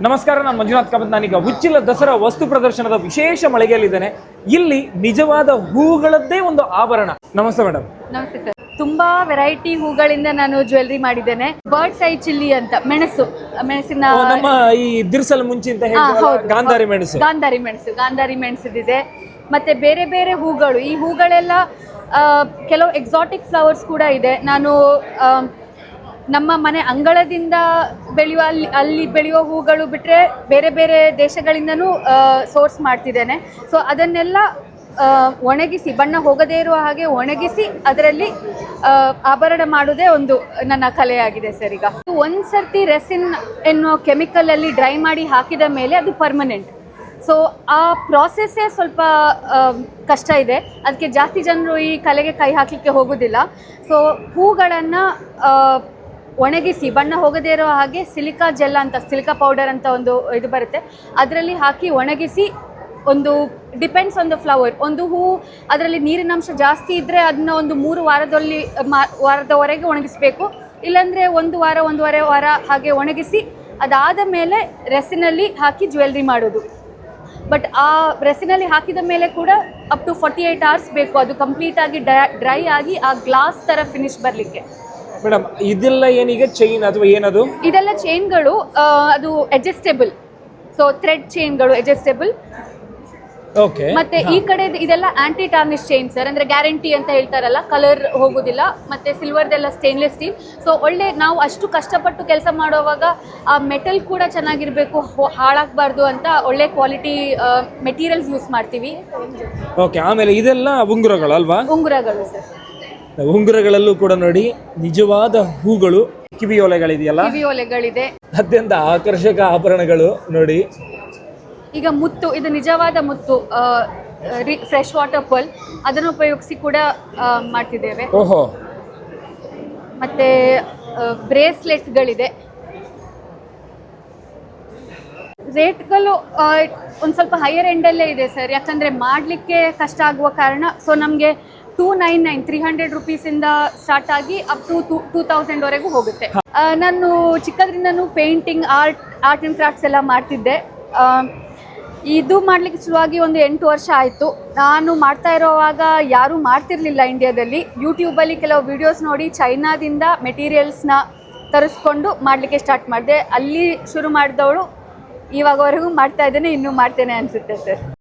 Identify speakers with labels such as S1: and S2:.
S1: ನಮಸ್ಕಾರ ನಾನು ಮಂಜುನಾಥ್ ಕಾಮತ್. ನಾನೀಗ ಉಚ್ಚಿಲ ದಸರಾ ವಸ್ತು ಪ್ರದರ್ಶನದ ವಿಶೇಷ ಮಳಿಗೆಯಲ್ಲಿದ್ದೇನೆ. ಇಲ್ಲಿ ನಿಜವಾದ ಹೂಗಳದ್ದೇ ಒಂದು ಆಭರಣ. ನಮಸ್ತೆ ಮೇಡಮ್
S2: ನಮಸ್ತೆ ಸರ್. ತುಂಬಾ ವೆರೈಟಿ ಹೂಗಳಿಂದ ನಾನು ಜ್ಯುವೆಲ್ರಿ ಮಾಡಿದ್ದೇನೆ. ಬರ್ಡ್ಸ್ ಐ ಚಿಲ್ಲಿ ಅಂತ ಮೆಣಸು ಮೆಣಸಿನ
S1: ನಮ್ಮ ಈ ದಿರ್ಸಲ್ ಮುಂಚೆ ಅಂತ
S2: ಹಾ,
S1: ಹೇಳ್ತೀವಲ್ಲ,
S2: ಹೌದು.
S1: ಗಾಂಧಾರಿ ಮೆಣಸು.
S2: ಗಾಂಧಾರಿ ಮೆಣಸು ಗಾಂಧಾರಿ ಮೆಣಸಿದೆ ಮತ್ತೆ ಬೇರೆ ಬೇರೆ ಹೂಗಳು ಈ ಹೂಗಳೆಲ್ಲ ಆ, ಕೆಲವು ಎಕ್ಸಾಟಿಕ್ ಫ್ಲವರ್ಸ್ ಕೂಡ ಇದೆ. ನಾನು ಆ, ನಮ್ಮ ಮನೆ ಅಂಗಳದಿಂದ ಬೆಳೆಯುವ ಅಲ್ಲಿ ಅಲ್ಲಿ ಬೆಳೆಯುವ ಹೂಗಳು ಬಿಟ್ಟರೆ ಬೇರೆ ಬೇರೆ ದೇಶಗಳಿಂದನೂ ಸೋರ್ಸ್ ಮಾಡ್ತಿದ್ದೇನೆ. ಸೊ ಅದನ್ನೆಲ್ಲ ಒಣಗಿಸಿ, ಬಣ್ಣ ಹೋಗದೇ ಇರುವ ಹಾಗೆ ಒಣಗಿಸಿ ಅದರಲ್ಲಿ ಆಭರಣ ಮಾಡೋದೇ ಒಂದು ನನ್ನ ಕಲೆಯಾಗಿದೆ ಸರ್ ಈಗ. ಒಂದು ಸರ್ತಿ ರೆಸಿನ್ ಎನ್ನುವ ಕೆಮಿಕಲಲ್ಲಿ ಡ್ರೈ ಮಾಡಿ ಹಾಕಿದ ಮೇಲೆ ಅದು ಪರ್ಮನೆಂಟ್ ಸೊ ಆ ಪ್ರಾಸೆಸ್ಸೇ ಸ್ವಲ್ಪ ಕಷ್ಟ ಇದೆ. ಅದಕ್ಕೆ ಜಾಸ್ತಿ ಜನರು ಈ ಕಲೆಗೆ ಕೈ ಹಾಕಲಿಕ್ಕೆ ಹೋಗೋದಿಲ್ಲ. ಸೊ ಹೂಗಳನ್ನು ಒಣಗಿಸಿ, ಬಣ್ಣ ಹೋಗದೇ ಇರೋ ಹಾಗೆ ಸಿಲಿಕಾ ಜೆಲ್ ಅಂತ, ಸಿಲಿಕಾ ಪೌಡರ್ ಅಂತ ಒಂದು ಇದು ಬರುತ್ತೆ. ಅದರಲ್ಲಿ ಹಾಕಿ ಒಣಗಿಸಿ ಒಂದು ಡಿಪೆಂಡ್ಸ್ ಆನ್ ದ ಫ್ಲವರ್ ಒಂದು ಹೂ, ಅದರಲ್ಲಿ ನೀರಿನಂಶ ಜಾಸ್ತಿ ಇದ್ದರೆ ಅದನ್ನ ಒಂದು ಮೂರು ವಾರದಲ್ಲಿ ವಾರದವರೆಗೆ ಒಣಗಿಸಬೇಕು. ಇಲ್ಲಾಂದರೆ ಒಂದು ವಾರ, ಒಂದೂವರೆ ವಾರ ಹಾಗೆ ಒಣಗಿಸಿ, ಅದಾದ ಮೇಲೆ ರೆಸಿನಲ್ಲಿ ಹಾಕಿ ಜ್ಯುವೆಲ್ರಿ ಮಾಡೋದು. ಬಟ್ ಆ ರೆಸಿನಲ್ಲಿ ಹಾಕಿದ ಮೇಲೆ ಕೂಡ up to forty eight hours ಬೇಕು. ಅದು ಕಂಪ್ಲೀಟಾಗಿ ಡ್ರೈ ಆಗಿ ಆ ಗ್ಲಾಸ್ ಥರ ಫಿನಿಶ್ ಬರಲಿಕ್ಕೆ.
S1: ಮೇಡಮ್ ಇದೆಲ್ಲ ಏನೀಗ ಚೈನ್ ಅಥವಾ ಏನದು?
S2: ಇದೆಲ್ಲ ಚೈನ್ಗಳು ಅದು ಅಡ್ಜಸ್ಟೇಬಲ್ ಸೊ ಥ್ರೆಡ್ ಚೈನ್ಗಳು ಅಡ್ಜಸ್ಟೇಬಲ್
S1: ಓಕೆ
S2: ಮತ್ತೆ ಈ ಕಡೆ ಇದೆಲ್ಲ ಆಂಟಿ ಟಾರ್ನಿಶ್ ಚೈನ್ ಸರ್ ಅಂದ್ರೆ ಗ್ಯಾರಂಟಿ ಅಂತ ಹೇಳ್ತಾರಲ್ಲ ಕಲರ್ ಹೋಗೋದಿಲ್ಲ. ಮತ್ತೆ ಸಿಲ್ವರ್ದೆಲ್ಲ ಸ್ಟೇನ್ಲೆಸ್ ಸ್ಟೀಲ್ ಸೊ ಒಳ್ಳೆ ನಾವು ಅಷ್ಟು ಕಷ್ಟಪಟ್ಟು ಕೆಲಸ ಮಾಡುವಾಗ ಆ ಮೆಟಲ್ ಕೂಡ ಚೆನ್ನಾಗಿರ್ಬೇಕು ಹಾಳಾಗಬಾರ್ದು ಅಂತ ಒಳ್ಳೆ ಕ್ವಾಲಿಟಿ ಮೆಟೀರಿಯಲ್ಸ್ ಯೂಸ್ ಮಾಡ್ತೀವಿ.
S1: ಓಕೆ ಆಮೇಲೆ ಇದೆಲ್ಲ ಉಂಗುರಗಳು ಅಲ್ವಾ?
S2: ಉಂಗುರಗಳು ಸರ್
S1: ಉಂಗುರಗಳಲ್ಲೂ ಕೂಡ ನೋಡಿ ನಿಜವಾದ ಹೂಗಳು.
S2: ಕಿವಿ ಒಲೆಗಳಿದೆ.
S1: ಅತ್ಯಂತ ಆಕರ್ಷಕ ಆಭರಣಗಳು ನೋಡಿ.
S2: ಈಗ ಮುತ್ತು ಇದು ನಿಜವಾದ ಮುತ್ತು ಫ್ರೆಶ್ ವಾಟರ್ ಪಲ್ ಅದನ್ನು ಉಪಯೋಗಿಸಿ ಕೂಡ ಆ, ಮಾಡ್ತಿದ್ದೇವೆ.
S1: ಓಹೋ.
S2: ಮತ್ತೆ ಬ್ರೇಸ್ಲೆಟ್ಗಳಿದೆ. ರೇಟ್ಗಳು ಒಂದು ಸ್ವಲ್ಪ ಹೈಯರ್ ಎಂಡಲ್ಲೇ ಇದೆ ಸರ್ ಯಾಕಂದ್ರೆ ಮಾಡಲಿಕ್ಕೆ ಕಷ್ಟ ಆಗುವ ಕಾರಣ ಸೊ ನಮಗೆ two nine nine three hundred ರುಪೀಸಿಂದ start ಆಗಿ ಅಪ್ ಟು ಟೂ ಟೂ ತೌಸಂಡ್ವರೆಗೂ ಹೋಗುತ್ತೆ. ನಾನು ಚಿಕ್ಕದ್ರಿಂದನೂ painting art art and crafts ಎಲ್ಲ ಮಾಡ್ತಿದ್ದೆ. ಇದು ಮಾಡಲಿಕ್ಕೆ ಶುರುವಾಗಿ ಒಂದು ಎಂಟು ವರ್ಷ ಆಯಿತು. ನಾನು ಮಾಡ್ತಾ ಇರೋವಾಗ ಯಾರೂ ಮಾಡ್ತಿರ್ಲಿಲ್ಲ ಇಂಡಿಯಾದಲ್ಲಿ ಯೂಟ್ಯೂಬಲ್ಲಿ ಕೆಲವು ವಿಡಿಯೋಸ್ ನೋಡಿ ಚೈನಾದಿಂದ ಮೆಟೀರಿಯಲ್ಸ್ನ ತರಿಸ್ಕೊಂಡು ಮಾಡಲಿಕ್ಕೆ ಸ್ಟಾರ್ಟ್ ಮಾಡಿದೆ. ಅಲ್ಲಿ ಶುರು ಮಾಡಿದವಳು ಇವಾಗವರೆಗೂ ಮಾಡ್ತಾ ಇದ್ದೇನೆ, ಇನ್ನೂ ಮಾಡ್ತೇನೆ ಅನಿಸುತ್ತೆ ಸರ್